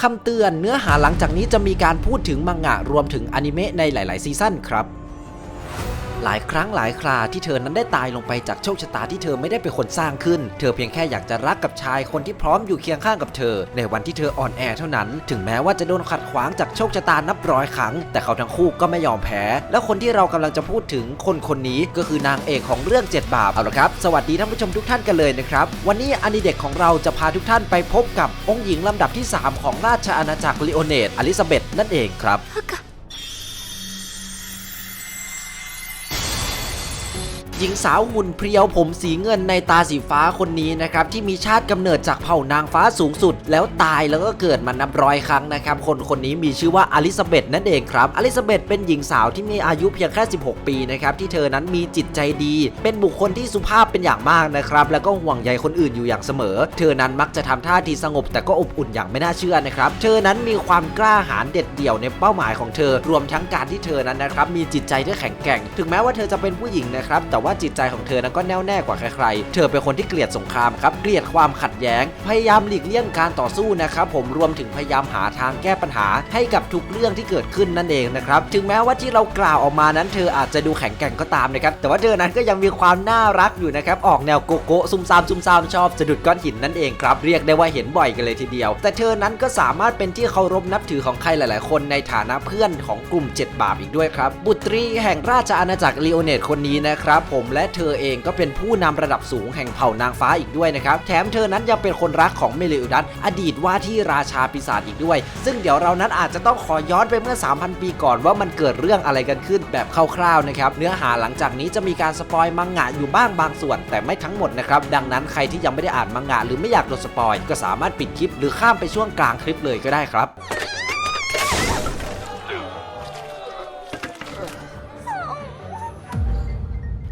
คำเตือนเนื้อหาหลังจากนี้จะมีการพูดถึงมังงะรวมถึงอนิเมะในหลาย ๆ ซีซั่นครับ หลายครั้งหลายคราที่เธอนั้นได้ตายลงไปจากโชคชะตาที่เธอไม่ได้เป็นคนสร้างขึ้น เธอเพียงแค่อยากจะรักกับชายคนที่พร้อมอยู่เคียงข้างกับเธอ ในวันที่เธออ่อนแอเท่านั้น ถึงแม้ว่าจะโดนขัดขวางจากโชคชะตานับร้อยครั้ง แต่เขาทั้งคู่ก็ไม่ยอมแพ้ และคนที่เรากำลังจะพูดถึงคนคนนี้ก็คือนางเอกของเรื่อง7บาปเอาละครับ สวัสดีท่านผู้ชมทุกท่านกันเลยนะครับวันนี้อนิเด็กของเราจะพาทุกท่านไปพบกับองค์หญิงลำดับที่ 3 ของราชอาณาจักรลีโอเนตอลิซาเบธนั่นเองครับ หญิงสาวหุ่นเพรียวผมสีเงินในตาสีฟ้าคนนี้นะครับที่มีชาติกำเนิดจากเผ่านางฟ้าสูงสุด แล้วตายแล้วก็เกิดมานับร้อยครั้งนะครับคนคนนี้มีชื่อว่าอลิซาเบธนั่นเองครับอลิซาเบธเป็นหญิงสาวที่มีอายุเพียงแค่ 16 ปีนะครับที่เธอนั้นมีจิตใจดี เป็นบุคคลที่สุภาพเป็นอย่างมากนะครับแล้วก็ห่วงใยคนอื่นอยู่อย่างเสมอ เธอนั้นมักจะทำท่าทีสงบแต่ก็อบอุ่นอย่างไม่น่าเชื่อนะครับเธอนั้นมีความกล้าหาญเด็ดเดี่ยวในเป้าหมายของเธอ รวมทั้งการที่เธอนั้นนะครับมีจิตใจที่แข็งแกร่ง ถึงแม้ว่าเธอจะเป็นผู้หญิงนะครับแต่ว่าจิตใจของเธอนั้นก็แน่วแน่กว่าใครๆ เธอเป็นคนที่เกลียดสงครามครับ เกลียดความขัดแย้ง พยายามหลีกเลี่ยงการต่อสู้นะครับผมรวมถึงพยายามหาทางแก้ปัญหา ให้กับทุกเรื่องที่เกิดขึ้นนั่นเองนะครับ ถึงแม้ว่าที่เรากล่าวออกมานั้นเธออาจจะดูแข็งแกร่งก็ตามนะครับ แต่ว่าเธอนั้นก็ยังมีความน่ารักอยู่นะครับ ออกแนวโกโก้ซุ่มซามซุ่มซามชอบสะดุดก้อนหินนั่นเองครับ เรียกได้ว่าเห็นบ่อยกันเลยทีเดียว แต่เธอนั้นก็สามารถเป็นที่เคารพนับถือของใครหลาย ๆ คนในฐานะเพื่อนของกลุ่ม 7 บาปอีกด้วยครับ บุตรีแห่งราชอาณาจักรลีโอเนตคนนี้นะครับผมมและเธอเองก็เป็นผู้นำระดับสูงแห่งเผ่านางฟ้าอีกด้วยนะครับ แถมเธอนั้นยังเป็นคนรักของเมเลอุดัสอดีตว่าที่ราชาปีศาจอีกด้วย ซึ่งเดี๋ยวเรานั้นอาจจะต้องขอย้อนไปเมื่อ 3,000 ปีก่อนว่ามันเกิดเรื่องอะไรกันขึ้นแบบคร่าวๆนะครับ เนื้อหาหลังจากนี้จะมีการสปอยมังงะอยู่บ้างบางส่วน แต่ไม่ทั้งหมดนะครับ ดังนั้นใครที่ยังไม่ได้อ่านมังงะหรือไม่อยากโดนสปอยก็สามารถปิดคลิป หรือข้ามไปช่วงกลางคลิปเลยก็ได้ครับ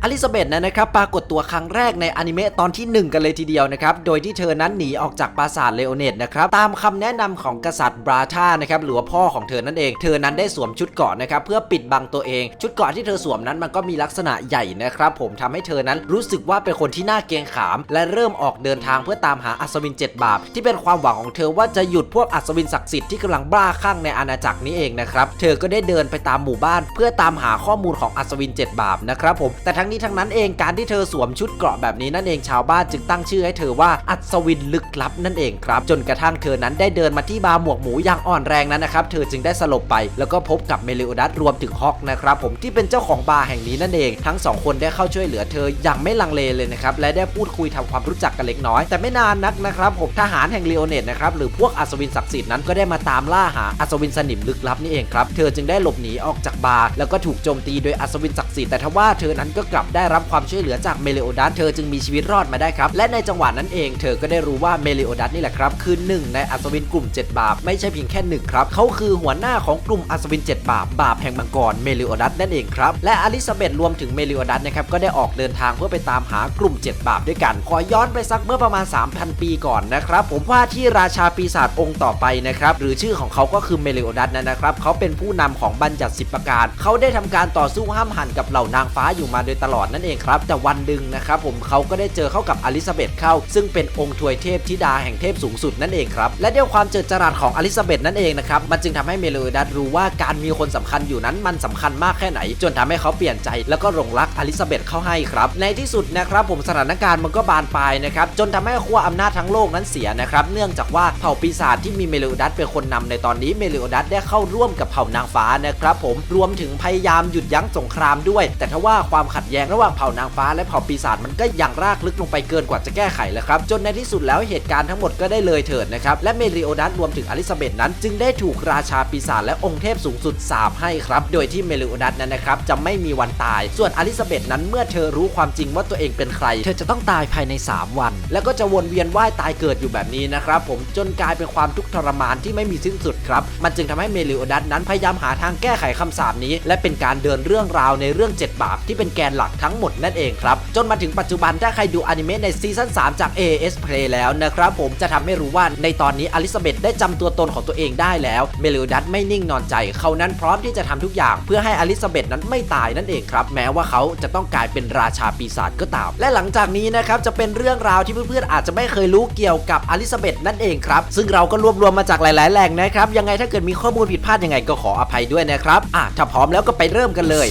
อลิซาเบธนั้นนะครับปรากฏตัวครั้งแรกในอนิเมะตอนที่ 1 กันเลยทีเดียวนะครับโดยที่เธอนั้นหนีออกจากปราสาทเลโอเนตนะครับตามคำแนะนำของกษัตริย์บราธานะครับหรือว่าพ่อของเธอนั่นเอง เธอนั้นได้สวมชุดเกาะนะครับเพื่อปิดบังตัวเอง ชุดเกาะที่เธอสวมนั้นมันก็มีลักษณะใหญ่นะครับผมทำให้เธอนั้นรู้สึกว่าเป็นคนที่น่าเกรงขาม และเริ่มออกเดินทางเพื่อตามหาอัศวิน 7 บาปที่เป็นความหวังของเธอว่าจะหยุดพวกอัศวินศักดิ์สิทธิ์ที่กำลังบ้าคลั่งในอาณาจักรนี้เองนะครับเธอก็ได้เดินไปตามหมู่บ้าน เพื่อตามหาข้อมูลของอัศวิน 7 บาปนะครับผมแต่ทั้งนี้ทั้งนั้นเองการที่เธอสวมชุดเกราะแบบนี้นั่นเองชาวบ้านจึงตั้งชื่อให้เธอว่าอัศวินลึกลับนั่นเองครับ จนกระทั่งเธอนั้นได้เดินมาที่บาร์หมวกหมูอย่างอ่อนแรงนั้นนะครับเธอจึงได้สลบไปแล้วก็พบกับเมลิโอดัสรวมถึงฮอกนะครับผมที่เป็นเจ้าของบาร์แห่งนี้นั่นเอง ทั้งสองคนได้เข้าช่วยเหลือเธออย่างไม่ลังเลเลยนะครับและได้พูดคุยทำความรู้จักกันเล็กน้อย แต่ไม่นานนักนะครับผมทหารแห่งลีโอเนตนะครับหรือพวกอัศวินศักดิ์สิทธิ์นั้นก็ได้มาตามล่าหาอัศวินสนิมลึกลับนี่เองครับเธอจึงได้หลบหนีออกจากบาร์แล้วก็ถูกโจมตีโดยอัศวินศักดิ์สิทธิ์แต่ทว่าเธอนั้นก็กลับได้รับความช่วยเหลือจากเมเลโอดัสเธอจึงมีชีวิตรอดมาได้ครับ และในจังหวะนั้นเองเธอก็ได้รู้ว่าเมเลโอดัสนี่แหละครับ คือหนึ่งในอัศวินกลุ่ม 7 บาป ไม่ใช่เพียงแค่หนึ่งครับเขาคือหัวหน้าของกลุ่มอัศวิน 7 บาป บาปแห่งมังกรเมเลโอดัสนั่นเองครับและอลิซาเบธรวมถึงเมเลโอดัสนะครับก็ได้ออกเดินทางเพื่อไปตามหากลุ่ม 7 บาปด้วยกันขอย้อนไปสักเมื่อประมาณ 3,000 ปีก่อนนะครับผมว่าที่ราชาปีศาจองค์ต่อไปนะครับหรือชื่อของเขาก็คือเมเลโอดัสนั่นนะครับเขาเป็นผู้นำของบัญญัติสิบประการเขาได้ทำการต่อสู้ห้ามหันกับเหล่านางฟ้าอยู่มาโดยตลอดนั่นเองครับ แต่วันหนึ่งนะครับผมเขาก็ได้เจอเข้ากับอลิซาเบธเข้า ซึ่งเป็นองค์ทวยเทพธิดาแห่งเทพสูงสุดนั่นเองครับ และด้วยความเจิดจรัสของอลิซาเบธนั่นเองนะครับ มันจึงทำให้เมโลดัสรู้ว่าการมีคนสำคัญอยู่นั้นมันสำคัญมากแค่ไหน จนทำให้เขาเปลี่ยนใจ แล้วก็หลงรักอลิซาเบธเข้าให้ครับ ในที่สุดนะครับผมสถานการณ์มันก็บานปลายนะครับ จนทำให้ขั้วอำนาจทั้งโลกนั้นเสียนะครับ เนื่องจากว่าเผ่าปีศาจที่มีเมโลดัสเป็นคนนำในตอนนี้ เมโลดัสได้เข้าร่วมกับเผ่านางฟ้านะครับผม รวมถึงพยายามหยุดยั้งสงครามด้วย แต่ทว่าความขัดแย้งระหว่างเผ่านางฟ้าและเผ่าปีศาจมันก็ยังรากลึกลงไปเกินกว่าจะแก้ไขแล้วครับจนในที่สุดแล้วเหตุการณ์ทั้งหมดก็ได้เลยเถิดนะครับและเมริโอดัสรวมถึงอลิซาเบธนั้น จึงได้ถูกราชาปีศาจและองค์เทพสูงสุดสาปให้ครับโดยที่เมริโอดัสนั้นนะครับจะไม่มีวันตาย ส่วนอลิซาเบธนั้นเมื่อเธอรู้ความจริงว่าตัวเองเป็นใคร เธอจะต้องตายภายใน 3 วัน แล้วก็จะวนเวียนว่ายตายเกิดอยู่แบบนี้นะครับผมจนกลายเป็นความทุกข์ทรมานที่ไม่มีสิ้นสุดครับมันจึงทำให้เมริโอดัสนั้นพยายามหาทางแก้ไขคำสาปนี้ และเป็นการเดินเรื่องราวในเรื่อง 7 บาปที่เป็นแกนหลักทั้งหมดนั่นเองครับ จนมาถึงปัจจุบันถ้าใครดูอนิเมะในซีซั่น3จาก AS Play แล้วนะครับผมจะทำให้รู้ว่าในตอนนี้อลิซาเบธได้จำตัวตนของตัวเองได้แล้ว เมลิดัสไม่นิ่งนอนใจ เขานั้นพร้อมที่จะทำทุกอย่างเพื่อให้อลิซาเบธนั้นไม่ตายนั่นเองครับแม้ว่าเขาจะต้องกลายเป็นราชาปีศาจก็ตาม และหลังจากนี้นะครับจะเป็นเรื่องราวที่เพื่อนๆอาจจะไม่เคยรู้เกี่ยวกับอลิซาเบธนั่นเองครับซึ่งเราก็รวบรวมมาจากหลาย ๆ แหล่งนะครับยังไงถ้าเกิดมีข้อมูลผิดพลาดยังไงก็ขออภัยด้วยนะครับอะถ้าพร้อมแล้วก็ไปเริ่มกันเลย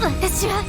私は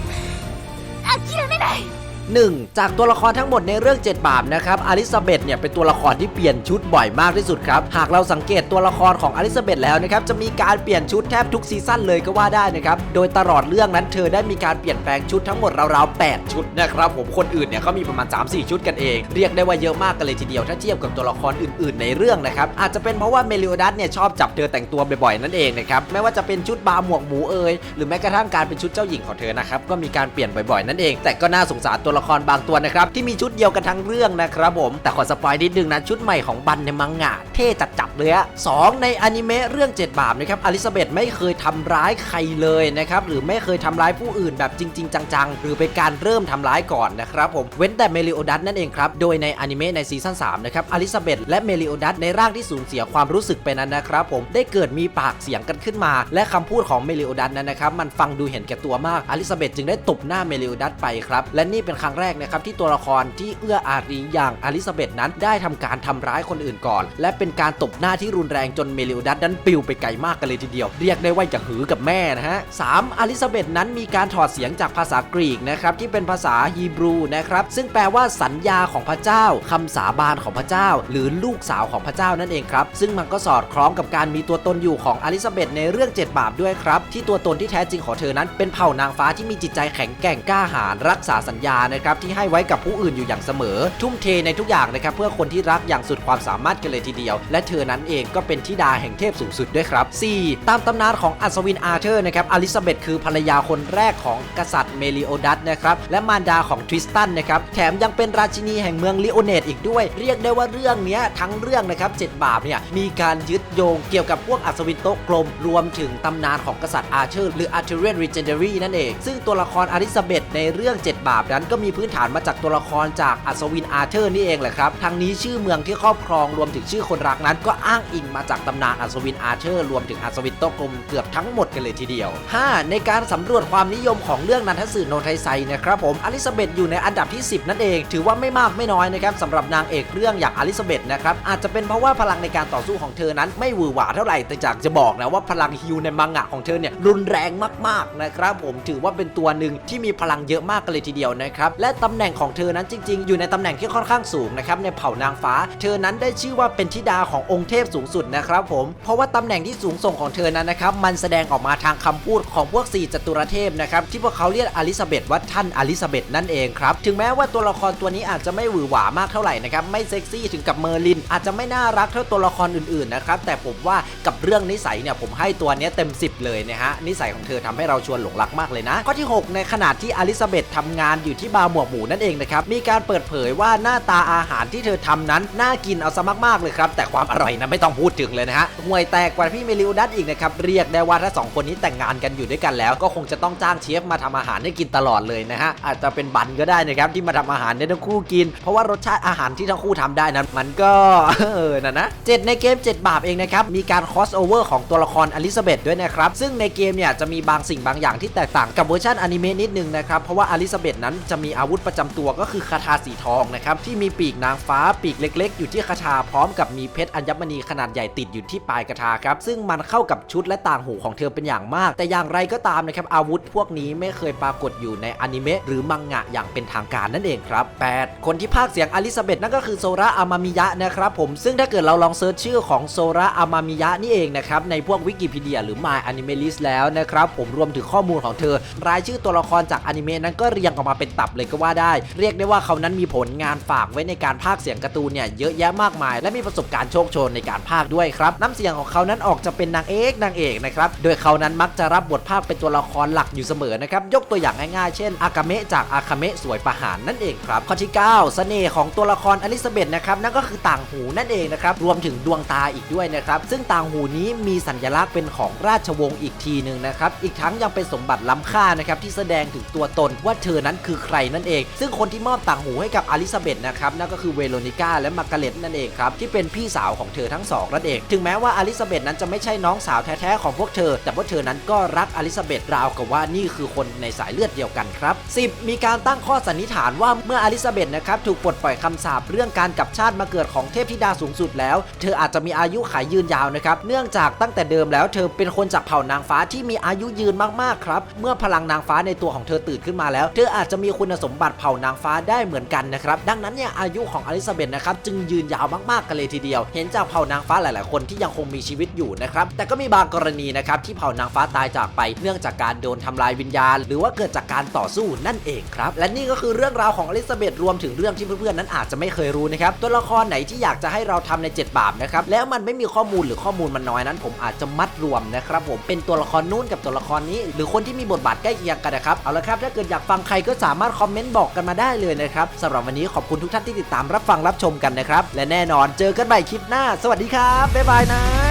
諦めない。1. จากตัวละครทั้งหมดในเรื่อง 7 บาปนะครับอลิซาเบธเนี่ยเป็นตัวละครที่เปลี่ยนชุดบ่อยมากที่สุดครับหากเราสังเกตตัวละครของอลิซาเบธแล้วนะครับจะมีการเปลี่ยนชุดแทบทุกซีซั่นเลยก็ว่าได้นะครับโดยตลอดเรื่องนั้นเธอได้มีการเปลี่ยนแปลงชุดทั้งหมดราวๆ8ชุดนะครับผมคนอื่นเนี่ยเขามีประมาณ 3-4 ชุดกันเอง เรียกได้ว่าเยอะมากกันเลยทีเดียวถ้าเทียบกับตัวละครอื่นๆ ในเรื่องนะครับอาจจะเป็นเพราะว่าเมลิโอดัสเนี่ยชอบจับเธอแต่งตัวบ่อยๆนั่นเองนะครับไม่ว่าจะเป็นชุดบาหมวกหมูเอยหรือแม้กระทั่งการเป็นชุดเจ้าหญิงของเธอนะครับก็มีการเปลี่ยนบ่อยๆนั่นเอง แต่ก็น่าสงสารตัวละครบางตัวนะครับที่มีชุดเดียวกันทั้งเรื่องนะครับผม แต่ขอสปอยนิดนึงนะชุดใหม่ของบันในมังงะเท่จัดๆเลยอะสองในอนิเมะเรื่อง7บาปนะครับอลิซาเบธไม่เคยทำร้ายใครเลยนะครับหรือไม่เคยทำร้ายผู้อื่นแบบจริง ๆ จังๆ หรือเป็นการเริ่มทำร้ายก่อนนะครับผมเว้นแต่เมลิโอดัสนั่นเองครับโดยในอนิเมะในซีซั่น3นะครับอลิซาเบธและเมลิโอดัสในร่างที่สูญเสียความรู้สึกไปนั้นนะครับผมได้เกิดมีปากเสียงกันขึ้นมา และคำพูดของเมลิโอดัสนั้นนะครับมันฟังดูเห็นแก่ตัวมากอลิซาเบธจึงได้ตบหน้าเมลิโอดัสไปครับและนี่เป็นครั้งแรกนะครับที่ตัวละครที่เอื้ออารีอย่างอลิซาเบธนั้นได้ทำการทำร้ายคนอื่นก่อน และเป็นการตบหน้าที่รุนแรงจนเมลิโอดัสนั้นปิวไปไกลมากกันเลยทีเดียว เรียกได้ว่าจะหือกับแม่นะฮะสามอลิซาเบธนั้นมีการถอดเสียงจากภาษากรีกนะครับที่เป็นภาษาฮีบรูนะครับซึ่งแปลว่าสัญญาของพระเจ้าคำสาบานของพระเจ้า หรือลูกสาวของพระเจ้านั่นเองครับซึ่งมันก็สอดคล้องกับการมีตัวตนอยู่ของอลิซาเบธในเรื่อง7บาปด้วยครับที่ตัวตนที่แท้จริงของเธอนั้นเป็นเผ่านางฟ้าที่มีจิตใจแข็งแกร่งกล้าหาญรักษาสัญญานะครับที่ให้ไว้กับผู้อื่นอยู่อย่างเสมอ ทุ่มเทในทุกอย่างนะครับเพื่อคนที่รักอย่างสุดความสามารถกันเลยทีเดียว และเธอนั้นเองก็เป็นธิดาแห่งเทพสูงสุดด้วยครับ 4. ตามตำนานของอัศวินอาเธอร์นะครับอลิซาเบธคือภรรยาคนแรกของกษัตริย์เมลิโอดัสนะครับและมารดาของทริสตันนะครับแถมยังเป็นราชินีแห่งเมืองลิโอเนตอีกด้วย เรียกได้ว่าเรื่องนี้ทั้งเรื่องนะครับเจ็ดบาปเนี่ยมีการยึดโยงเกี่ยวกับพวกอัศวินโต๊ะกลม รวมถึงตำนานของกษัตริย์อาเธอร์หรือ Arthurian Legendary นั่นเอง ซึ่งตัวละครอลิซาเบธในเรื่อง 7 บาปนั้นก็มีพื้นฐานมาจากตัวละครจากอัศวินอาร์เธอร์นี่เองแหละครับทั้งนี้ชื่อเมืองที่ครอบครองรวมถึงชื่อคนรักนั้น ก็อ้างอิงมาจากตำนานอัศวินอาร์เธอร์รวมถึงอัศวินโต๊ะกลมเกือบทั้งหมดกันเลยทีเดียว 5. ในการสำรวจความนิยมของเรื่องนันทสื่อโนไทไซนะครับผมอลิซาเบธอยู่ในอันดับที่ 10 นั่นเอง ถือว่าไม่มากไม่น้อยนะครับสำหรับนางเอกเรื่องอย่างอลิซาเบธนะครับอาจจะเป็นเพราะว่าพลังในการต่อสู้ของเธอนั้นไม่หวือหวาเท่าไหร่แต่จากจะบอกนะว่าพลังฮิวในมังงะของเธอเนี่ยรุนแรงมากๆนะครับผมถือว่าเป็นตัวหนึ่งที่มีพลังเยอะมากกันเลยทีเดียวนะครับและตำแหน่งของเธอนั้นจริง ๆ อยู่ในตำแหน่งที่ค่อนข้างสูงนะครับในเผ่านางฟ้า เธอนั้นได้ชื่อว่าเป็นธิดาขององค์เทพสูงสุดนะครับผม เพราะว่าตำแหน่งที่สูงส่งของเธอนั้นนะครับมันแสดงออกมาทางคำพูดของพวกสี่จตุรเทพนะครับที่พวกเขาเรียกอลิซาเบธว่าท่านอลิซาเบธนั่นเองครับถึงแม้ว่าตัวละครตัวนี้อาจจะไม่หวือหวามากเท่าไหร่นะครับไม่เซ็กซี่ถึงกับเมอร์ลิน อาจจะไม่น่ารักเท่าตัวละครอื่นๆนะครับแต่ผมว่ากับเรื่องนิสัยเนี่ยผมให้ตัวนี้เต็ม 10 เลยนะฮะนิสัยของเธอทำให้เราชวนหลงรักมากเลยนะข้อที่ 6 ในขณะที่อลิซาเบธทำงานอยู่ที่บาหมวกหมูนั่นเองนะครับ มีการเปิดเผยว่าหน้าตาอาหารที่เธอทำนั้น น่ากินเอาซะมากๆเลยครับ แต่ความอร่อยนะไม่ต้องพูดถึงเลยนะฮะห่วยแตกกว่าพี่เมลิโอดัสอีกนะครับ เรียกได้ว่าถ้าสองคนนี้แต่งงานกันอยู่ด้วยกันแล้ว ก็คงจะต้องจ้างเชฟมาทำอาหารให้กินตลอดเลยนะฮะ อาจจะเป็นบันก็ได้นะครับที่มาทำอาหารให้ทั้งคู่กิน เพราะว่ารสชาติอาหารที่ทั้งคู่ทำได้นั้น มันก็เออนะนะเจ็ดในเกม 7 บาปเองนะครับ มีการคอสโอเวอร์ของตัวละครอลิซาเบธด้วยนะครับ ซึ่งในเกมเนี่ยจะมีบางสิ่งบางอย่างที่แตกต่างกับเวอร์ชันอนิเมะนิดนึงนะครับ เพราะว่าอลิซาเบธนั้นจะมีีอาวุธประจำตัวก็คือคาถาสีทองนะครับที่มีปีกนางฟ้าปีกเล็ก ๆ อยู่ที่คาถาพร้อมกับมีเพชรอัญมณีขนาดใหญ่ติดอยู่ที่ปลายคาถาครับซึ่งมันเข้ากับชุดและต่างหูของเธอเป็นอย่างมาก แต่อย่างไรก็ตามนะครับอาวุธพวกนี้ไม่เคยปรากฏอยู่ในอนิเมะหรือมังงะอย่างเป็นทางการนั่นเองครับ 8 คนที่พากย์เสียงอลิซาเบธนั่นก็คือโซระอามามิยะนะครับผมซึ่งถ้าเกิดเราลองเซิร์ชชื่อของโซระอามามิยะนี่เองนะครับในพวกวิกิพีเดียหรือ My Anime List แล้วนะครับผมรวมถึงข้อมูลของเธอ รายชื่อตัวละครจากอนิเมะนั้นก็เรียงออกมาเป็นตับเลยก็ว่าได้ เรียกได้ว่าเขานั้นมีผลงานฝากไว้ในการพากเสียงการ์ตูนเนี่ยเยอะแยะมากมาย และมีประสบการณ์โชคโชนในการพากด้วยครับน้ำเสียงของเขานั้นออกจะเป็นนางเอกนางเอกนะครับโดยเขานั้นมักจะรับบทภาคเป็นตัวละครหลักอยู่เสมอนะครับยกตัวอย่างง่ายๆ เช่น อากาเมะจากอาคาเมะสวยประหารนั่นเองครับข้อที่9เสน่ห์ของตัวละครอลิซาเบธนะครับนั่นก็คือต่างหูนั่นเองนะครับรวมถึงดวงตาอีกด้วยนะครับซึ่งต่างหูนี้มีสัญลักษณ์เป็นของราชวงศ์อีกทีหนึ่งนะครับอีกทั้งยังเป็นสมบัติล้ำค่านะครับที่แสดงถึงตัวตนว่าเธอนั้นคือใครนั่นเอง ซึ่งคนที่มอบต่างหูให้กับอลิซาเบธนะครับนั่นก็คือเวโรนิก้าและมาร์กาเร็ตนั่นเองครับที่เป็นพี่สาวของเธอทั้งสองนั่นเอง ถึงแม้ว่าอลิซาเบธนั้นจะไม่ใช่น้องสาวแท้ๆของพวกเธอ แต่พวกเธอนั้นก็รักอลิซาเบธราวกับว่านี่คือคนในสายเลือดเดียวกันครับ 10 มีการตั้งข้อสันนิษฐานว่าเมื่ออลิซาเบธนะครับถูกปลดปล่อยคำสาปเรื่องการกลับชาติมาเกิดของเทพธิดาสูงสุดแล้ว เธออาจจะมีอายุขายยืนยาวนะครับเนื่องจากตั้งแต่เดิมแล้วเธอเป็นคนจากเผ่านางฟ้าที่มีอายุยืนมากๆครับเมื่อพลังนางฟ้าในตัวของเธอตื่นขึ้นมาแล้ว เธออาจจะมีคุณสมบัติเผ่านางฟ้าได้เหมือนกันนะครับ ดังนั้นเนี่ยอายุของอลิซาเบธนะครับจึงยืนยาวมากๆกันเลยทีเดียว เห็นจากเผ่านางฟ้าหลาย ๆ คนที่ยังคงมีชีวิตอยู่นะครับ แต่ก็มีบางกรณีนะครับที่เผ่านางฟ้าตายจากไป เนื่องจากการโดนทำลายวิญญาณ หรือว่าเกิดจากการต่อสู้นั่นเองครับ และนี่ก็คือเรื่องราวของอลิซาเบธรวมถึงเรื่องที่เพื่อน ๆ นั้นอาจจะไม่เคยรู้นะครับ ตัวละครไหนที่อยากจะให้เราทำใน 7 บาปนะครับ แล้วมันไม่มีข้อมูลหรือข้อมูลมันน้อยนั้น ผมอาจจะมัดรวมนะครับผม เป็นตัวละครนู้นกับตัวละครนี้ หรือคนที่มีบทบาทใกล้เคียงกันนะครับ เอาละครับ ถ้าเกิดอยากฟังใครก็สามารถคอมเมนต์บอกกันมาได้เลยนะครับสำหรับวันนี้ขอบคุณทุกท่านที่ติดตามรับฟังรับชมกันนะครับ และแน่นอนเจอกันใหม่คลิปหน้า สวัสดีครับบ๊ายบายนะ